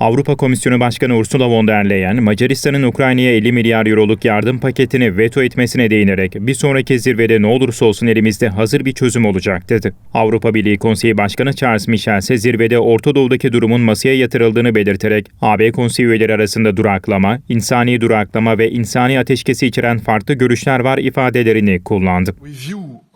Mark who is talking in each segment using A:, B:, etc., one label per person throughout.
A: Avrupa Komisyonu Başkanı Ursula von der Leyen, Macaristan'ın Ukrayna'ya 50 milyar euroluk yardım paketini veto etmesine değinerek bir sonraki zirvede ne olursa olsun elimizde hazır bir çözüm olacak dedi. Avrupa Birliği Konseyi Başkanı Charles Michel ise zirvede Orta Doğu'daki durumun masaya yatırıldığını belirterek AB Konseyi üyeleri arasında duraklama, insani duraklama ve insani ateşkesi içeren farklı görüşler var ifadelerini kullandı.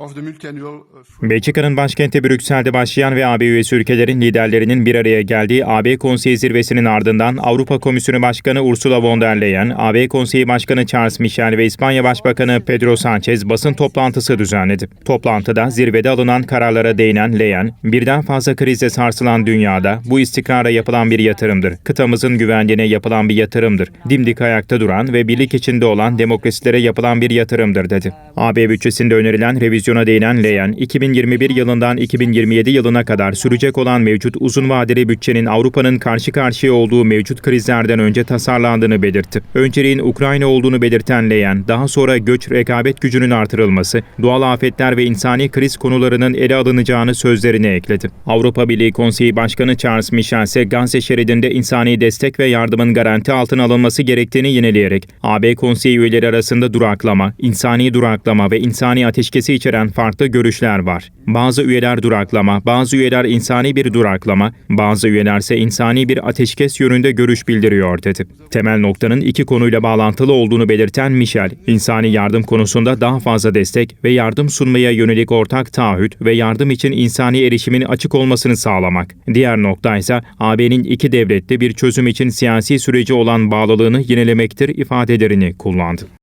B: Uh,
A: Belçika'nın başkenti Brüksel'de başlayan ve AB üyesi ülkelerin liderlerinin bir araya geldiği AB Konseyi zirvesinin ardından Avrupa Komisyonu Başkanı Ursula von der Leyen, AB Konseyi Başkanı Charles Michel ve İspanya Başbakanı Pedro Sanchez basın toplantısı düzenledi. Toplantıda zirvede alınan kararlara değinen Leyen, birden fazla krize sarsılan dünyada bu istikrara yapılan bir yatırımdır. Kıtamızın güvenliğine yapılan bir yatırımdır. Dimdik ayakta duran ve birlik içinde olan demokrasilere yapılan bir yatırımdır dedi. AB bütçesinde önerilen revizyona değinen Leyen, 2021 yılından 2027 yılına kadar sürecek olan mevcut uzun vadeli bütçenin Avrupa'nın karşı karşıya olduğu mevcut krizlerden önce tasarlandığını belirtti. Önceliğin Ukrayna olduğunu belirten Leyen, daha sonra göç rekabet gücünün artırılması, doğal afetler ve insani kriz konularının ele alınacağını sözlerine ekledi. Avrupa Birliği Konseyi Başkanı Charles Michel ise Gazze şeridinde insani destek ve yardımın garanti altına alınması gerektiğini yineleyerek, AB Konseyi üyeleri arasında duraklama, insani duraklama ve insani ateşkesi içeren farklı görüşler var. Bazı üyeler duraklama, bazı üyeler insani bir duraklama, bazı üyelerse insani bir ateşkes yönünde görüş bildiriyor dedi. Temel noktanın iki konuyla bağlantılı olduğunu belirten Michel, insani yardım konusunda daha fazla destek ve yardım sunmaya yönelik ortak taahhüt ve yardım için insani erişimin açık olmasını sağlamak. Diğer nokta ise AB'nin iki devletli bir çözüm için siyasi süreci olan bağlılığını yinelemektir ifadelerini kullandı.